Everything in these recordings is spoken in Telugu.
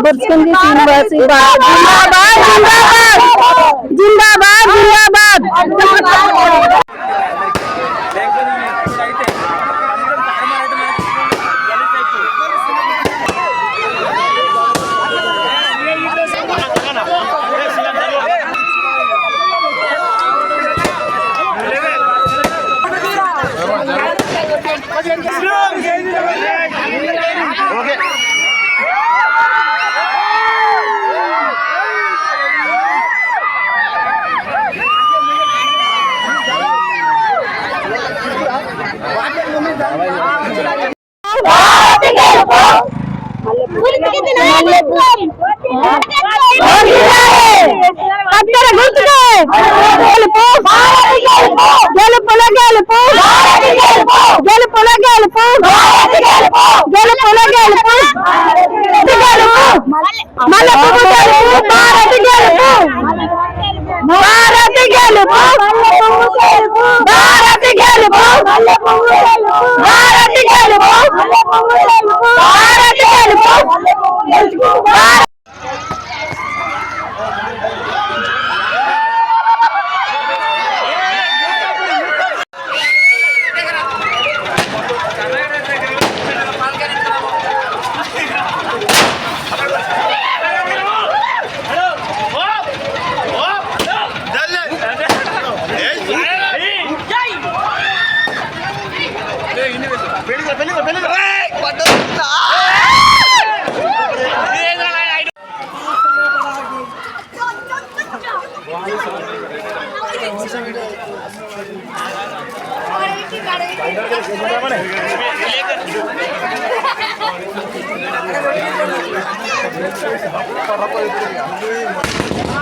बचपन की तीन बार से जिंदाबाद। जिंदाबाद जिंदाबाद। Okay. గెలుపు గెలుపుల గెలుపు గెలుపుల గెలుపు గెలుపుల గెలుపు గెలుపు మల్ల గెలుపు Ha ha ha ha!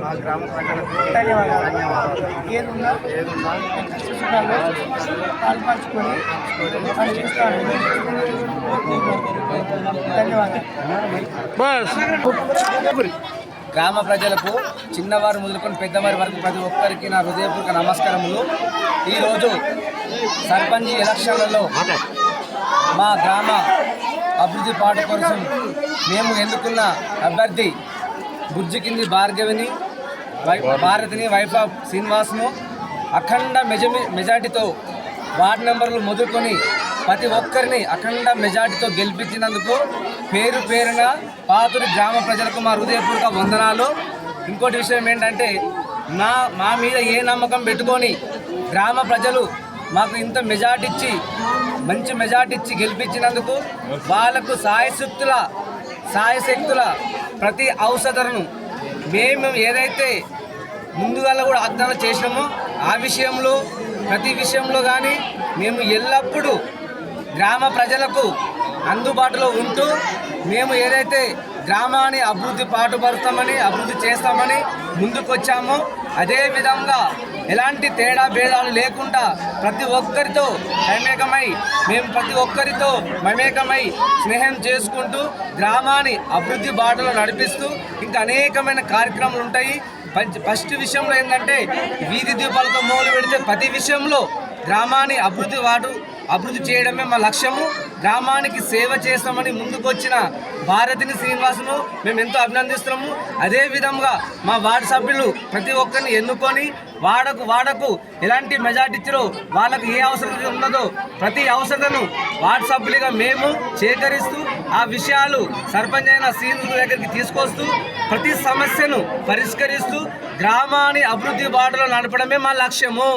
మా గ్రామ ప్రజలకు ధన్యవాదాలు. ధన్యవాదాలు ఏదున్నా? ఏదున్నా? సుఖాలు పాల్పంచుకొని పనిచేస్తాను ధన్యవాదాలు. గ్రామ ప్రజలకు చిన్నవారు మొదలుకొని పెద్దవారి వరకు ప్రతి ఒక్కరికి నా హృదయపూర్వక నమస్కారములు. ఈరోజు సర్పంచ్ ఎలక్షన్లలో మా గ్రామ అభివృద్ధి పాట కోసం మేము ఎన్నుకున్న అభ్యర్థి బుజ్జి కింది భార్గవిని వై- భారతిని వైఫ్ ఆఫ్ శ్రీనివాస్ను అఖండ మెజమి మెజార్టీతో వార్డు నెంబర్లు మొదలుకొని ప్రతి ఒక్కరిని అఖండ మెజార్టీతో గెలిపించినందుకు పేరు పేరున పాతురి గ్రామ ప్రజలకు మా హృదయపూర్వక వందనాలు. ఇంకోటి విషయం ఏంటంటే నా మా మీద ఏ నమ్మకం పెట్టుకొని గ్రామ ప్రజలు మాకు ఇంత మెజార్టీ ఇచ్చి మంచి మెజార్టీ ఇచ్చి గెలిపించినందుకు వాళ్ళకు సాయశక్తుల సాయశక్తుల ప్రతి ఔషధను మేము ఏదైతే ముందుగా కూడా అర్థం చేసినామో ఆ విషయంలో ప్రతి విషయంలో కానీ మేము ఎల్లప్పుడూ గ్రామ ప్రజలకు అందుబాటులో ఉంటూ మేము ఏదైతే గ్రామాన్ని అభివృద్ధి పాటుపరుస్తామని అభివృద్ధి చేస్తామని ముందుకొచ్చామో అదే విధంగా ఎలాంటి తేడా భేదాలు లేకుండా ప్రతి ఒక్కరితో మమేకమై మేము ప్రతి ఒక్కరితో మమేకమై స్నేహం చేసుకుంటూ గ్రామాన్ని అభివృద్ధి బాటలో నడిపిస్తూ ఇంకా అనేకమైన కార్యక్రమాలు ఉంటాయి. ఫస్ట్ విషయంలో ఏంటంటే వీధి దీపాలతో మొదలు పెడితే ప్రతి విషయంలో గ్రామాన్ని అభివృద్ధి వాడు అభివృద్ధి చేయడమే మా లక్ష్యము. గ్రామానికి సేవ చేస్తామని ముందుకొచ్చిన భారతిని శ్రీనివాసును మేము ఎంతో అభినందిస్తున్నాము. అదే విధంగా మా వార్డు సభ్యులు ప్రతి ఒక్కరిని ఎన్నుకొని వాడకు వాడకు ఎలాంటి మెజార్టీ ఇచ్చారో వాళ్ళకు ఏ అవసరం ఉన్నదో ప్రతి అవసరతను వార్డు సభ్యులుగా మేము చేకరిస్తూ ఆ విషయాలు సర్పంచ్ అయిన సీనియర్ దగ్గరికి తీసుకొస్తూ ప్రతి సమస్యను పరిష్కరిస్తూ గ్రామాన్ని అభివృద్ధి బాటలో నడపడమే మా లక్ష్యము.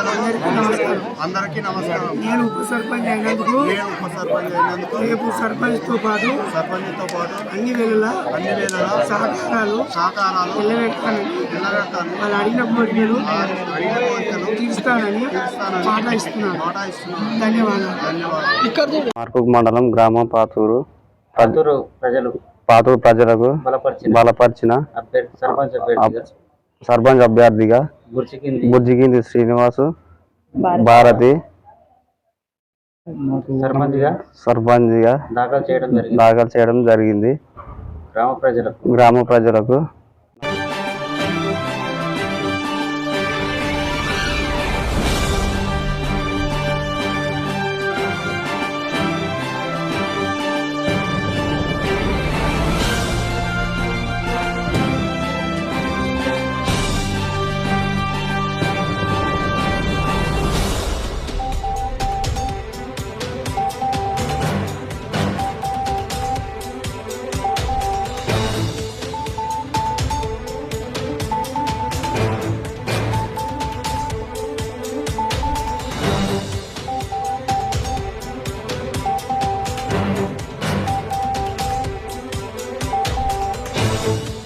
అందరికీ నమస్కారం అందరికీ నమస్కారం. నేను ఉప సర్పంచ్ అయినందుకు నేను ఉప సర్పంచ్ అయినందుకు రేపు సర్పంచ్తో పాటు సర్పంచ్తో పాటు అన్ని వేళలా అన్ని వేళలా సహకారాలు సహకారాలు నిలబెట్టాలని నిలబెట్టాను వాళ్ళు అడిగిన కోరికలు అడిగిన కోరికలు తీరుస్తానని తీరుస్తానని మాట ఇస్తున్నాను. మాట ఇస్తున్నాను. ధన్యవాదాలు. ధన్యవాదాలు. మండలం గ్రామం పాతూరు పత్తూరు ప్రజలు పాతూరు ప్రజలకు బలపరిచిన సర్పంచ్ అభ్యర్థిగా బుజ్జిగింది శ్రీనివాసు భారతి సర్పంచ్గా సర్పంచ్గా దాఖలు చేయడం జరిగింది. దాఖలు చేయడం జరిగింది. గ్రామ ప్రజలకు గ్రామ ప్రజలకు You.